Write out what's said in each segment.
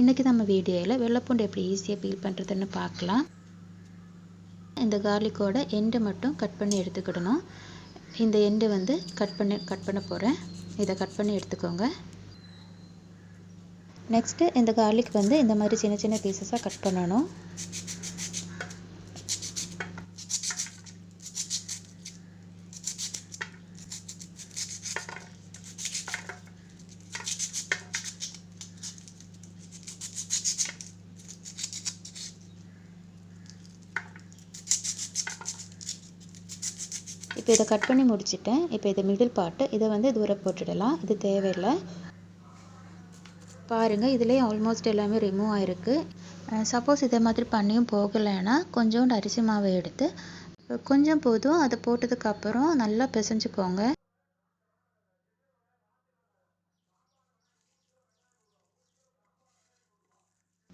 இன்றைக்கி நம்ம வீடியோவில் வெள்ளைப்பூண்டு எப்படி ஈஸியாக பீல் பண்ணுறதுன்னு பார்க்கலாம். இந்த கார்லிக்கோட எண்டை மட்டும் கட் பண்ணி எடுத்துக்கிடணும். இந்த எண்டு வந்து கட் பண்ணி கட் பண்ண போகிறேன் இதை கட் பண்ணி எடுத்துக்கோங்க. நெக்ஸ்ட்டு இந்த கார்லிக் வந்து இந்த மாதிரி சின்ன சின்ன பீசஸாக கட் பண்ணணும். இப்போ இதை கட் பண்ணி முடிச்சுட்டேன். இப்போ இது மிடில் பார்ட்டு இதை வந்து தூரம் போட்டுடலாம். இது தேவையில்லை. பாருங்கள் இதுலேயே ஆல்மோஸ்ட் எல்லாமே ரிமூவ் ஆகிருக்கு சப்போஸ் இதே மாதிரி பண்ணியும் போகலைன்னா கொஞ்சோண்டு அரிசி மாவை எடுத்து கொஞ்சம் போதும். அதை போட்டதுக்கப்புறம் நல்லா பிசைஞ்சுக்கோங்க.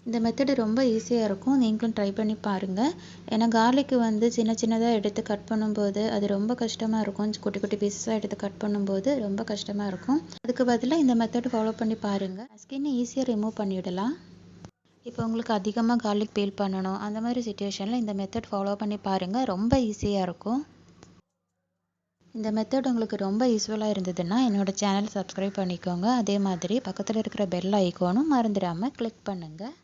இந்த மெத்தடு ரொம்ப ஈஸியாக இருக்கும். நீங்களும் ட்ரை பண்ணி பாருங்கள் ஏன்னா கார்லிக்கு வந்து சின்ன சின்னதாக எடுத்து கட் பண்ணும்போது அது ரொம்ப கஷ்டமாக இருக்கும். குட்டி குட்டி பீஸஸாக எடுத்து கட் பண்ணும்போது ரொம்ப கஷ்டமாக இருக்கும். அதுக்கு பதிலாக இந்த மெத்தடு ஃபாலோ பண்ணி பாருங்கள் ஸ்கின்னை ஈஸியாக ரிமூவ் பண்ணிவிடலாம் இப்போ உங்களுக்கு அதிகமாக கார்லிக் பீல் பண்ணணும். அந்த மாதிரி சுச்சுவேஷனில் இந்த மெத்தட் ஃபாலோ பண்ணி பாருங்கள் ரொம்ப ஈஸியாக இருக்கும். இந்த மெத்தட் உங்களுக்கு ரொம்ப யூஸ்ஃபுல்லாக இருந்ததுன்னா என்னோடய சேனல் சப்ஸ்கிரைப் பண்ணிக்கோங்க. அதே மாதிரி பக்கத்தில் இருக்கிற பெல் ஐக்கோனும் மறந்துடாமல் கிளிக் பண்ணுங்கள்